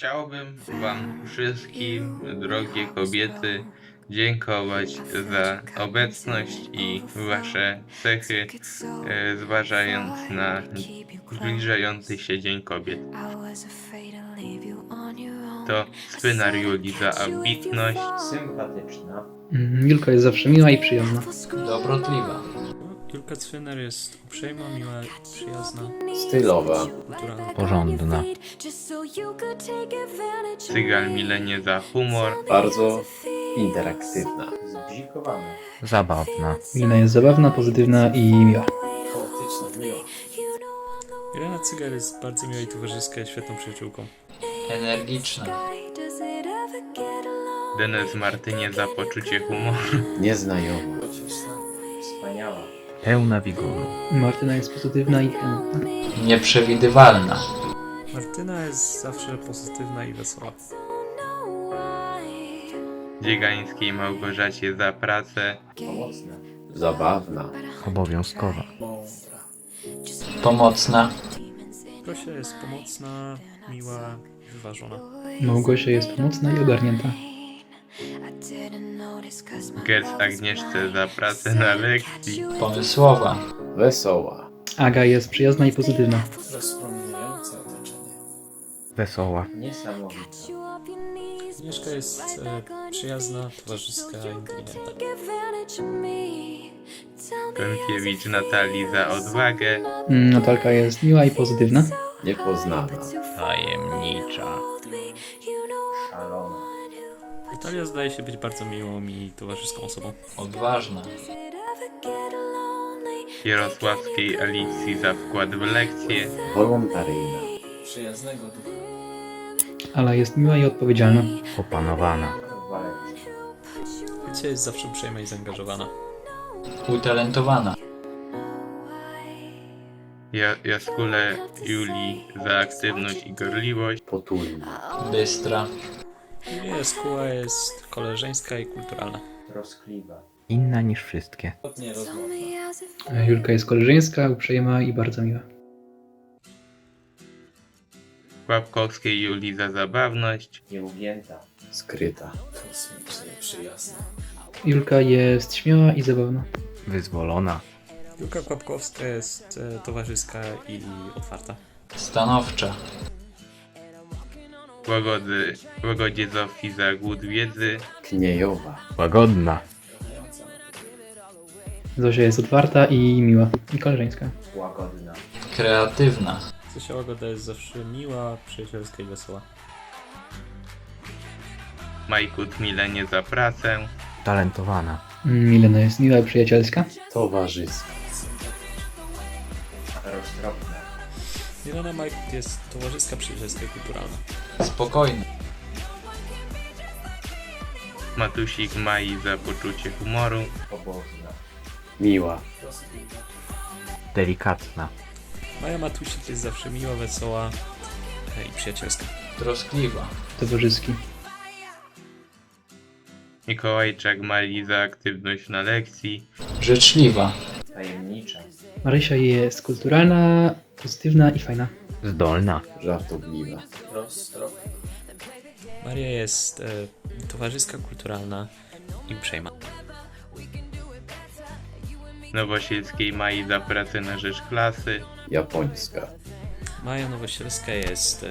Chciałbym Wam wszystkim, drogie kobiety, dziękować za obecność i Wasze cechy, e, zważając na zbliżający się Dzień Kobiet. To Spynar Juli za ambitność, Sympatyczna. Mm, Julka jest zawsze miła i przyjemna. Dobrotliwa. Julka Cwyner jest uprzejma, miła, przyjazna, Stylowa. kulturalna. Porządna. Cygan Milenie za humor, Bardzo interaktywna. Zbzikowana. Zabawna. Milena jest zabawna, pozytywna i miła. Chaotyczna. Miła. Irena Cygar jest bardzo miła i towarzyska, świetną przyjaciółką. Energiczna. Denes Martynie za poczucie humoru, Nieznajoma. Wspaniała. Pełna wigoru. Martyna jest pozytywna i chętna. Nieprzewidywalna. Martyna jest zawsze pozytywna i wesoła. Dziegańskiej Małgorzacie za pracę, Pomocna. Zabawna. Obowiązkowa. Pomocna. Gosia jest pomocna, miła, wyważona. Małgosia jest pomocna i ogarnięta. Gest Agnieszce za pracę na lekcji, Pomysłowa. Wesoła. Aga jest przyjazna i pozytywna. Rozpromieniające otoczenie. Wesoła. Niesamowita. Agnieszka jest e, przyjazna, towarzyska, inteligentna. Kąpiewicz Natalii za odwagę, Mm, Natalka jest miła i pozytywna. Niepoznana. Tajemnicza. Natalia zdaje się być bardzo miłą i towarzyską osobą. Odważna. Jarosławskiej Alicji za wkład w lekcję, Wolontaryjna. Ala jest miła i odpowiedzialna. Opanowana. Wiecie, jest zawsze uprzejma i zaangażowana. Utalentowana. ja Jaskule Julii za aktywność i gorliwość, Potulna. Bystra. Jaskuła jest koleżeńska i kulturalna. Troskliwa. Inna niż wszystkie. Julka jest koleżeńska, uprzejma i bardzo miła. Łapkowskiej Julii za zabawność, Nieugięta. Skryta. Julka jest śmiała i zabawna. Wyzwolona. Julka Kłapkowska jest e, towarzyska i otwarta. Stanowcza. Łagody, Łagodzie Zofii za głód wiedzy, Kniejowa. Łagodna. Zosia jest otwarta i miła. I koleżeńska. Łagodna. Kreatywna. Zosia Łagoda jest zawsze miła, przyjacielska i wesoła. Majkut Milenie za pracę, Talentowana. Milena jest miła i przyjacielska. Towarzyska. Roztropna. Milena Majkut jest towarzyska, przyjacielska i kulturalna. Spokojna. Matusik Mai za poczucie humoru, Pobożna. Miła. Delikatna. Maja Matusik jest zawsze miła, wesoła i przyjacielska. Troskliwa. Towarzyski. Mikołajczak Mali za aktywność na lekcji, Życzliwa. Tajemnicza. Marysia jest kulturalna, pozytywna i fajna. Zdolna. Żartobliwa. Maria jest e, towarzyska, kulturalna i uprzejma. Nowosielskiej Mai za pracę na rzecz klasy, Japońska. Maja Nowosielska jest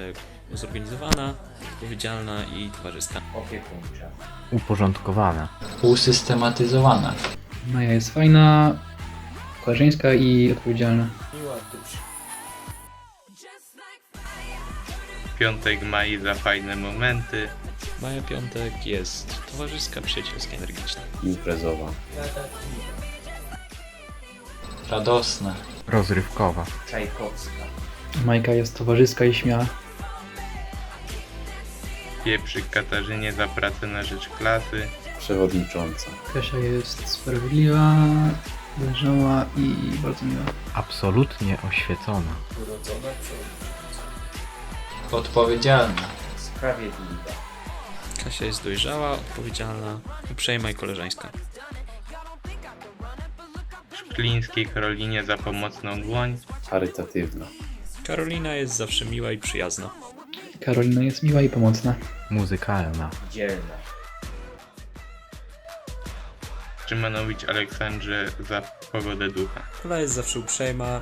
e, zorganizowana, odpowiedzialna i towarzyska. Opiekuńcza. Uporządkowana. Usystematyzowana. Maja jest fajna, koleżeńska i odpowiedzialna. Piątek Mai za fajne momenty, Maja Piątek jest towarzyska, przyjacielska, energiczna. Imprezowa. Radosna. Rozrywkowa. Czajkowska. Majka jest towarzyska i śmiała. Pieprzyk Katarzynie za pracę na rzecz klasy, Przewodnicząca. Kasia jest sprawiedliwa, dojrzała i bardzo miła. Absolutnie oświecona. Odpowiedzialna. Sprawiedliwa. Kasia jest dojrzała, odpowiedzialna, uprzejma i koleżeńska. Szklińskiej Karolinie za pomocną dłoń, Charytatywna. Karolina jest zawsze miła i przyjazna. Karolina jest miła i pomocna. Muzykalna. Dzielna. Szymanowicz Aleksandrze za pogodę ducha. Ola jest zawsze uprzejma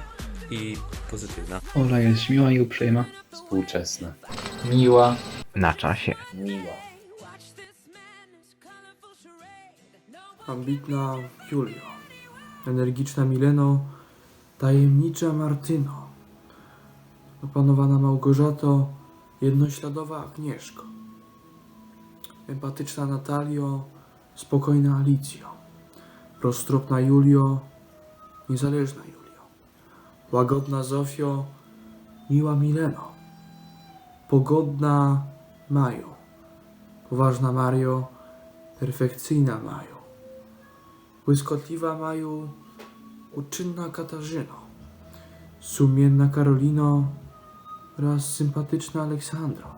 i pozytywna. Ola jest miła i uprzejma. Współczesna. Miła. Na czasie. Miła. Ambitna Julio, energiczna Mileno, tajemnicza Martyno, opanowana Małgorzato, jednośladowa Agnieszko, empatyczna Natalio, spokojna Alicjo, roztropna Julio, niezależna Julio, łagodna Zofio, miła Mileno, pogodna Majo, poważna Mario, perfekcyjna Majo. Błyskotliwa Maju, uczynna Katarzyno, sumienna Karolino oraz sympatyczna Aleksandro.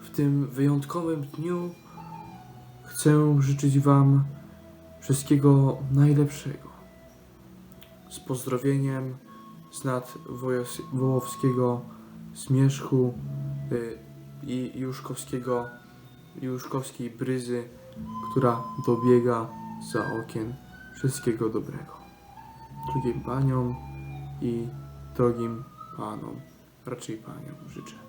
W tym wyjątkowym dniu chcę życzyć Wam wszystkiego najlepszego. Z pozdrowieniem z nad Wołowskiego Zmierzchu y, i Juszkowskiego, Juszkowskiej Bryzy, która dobiega za okien wszystkiego dobrego. Drogim paniom i drogim panom, raczej paniom życzę.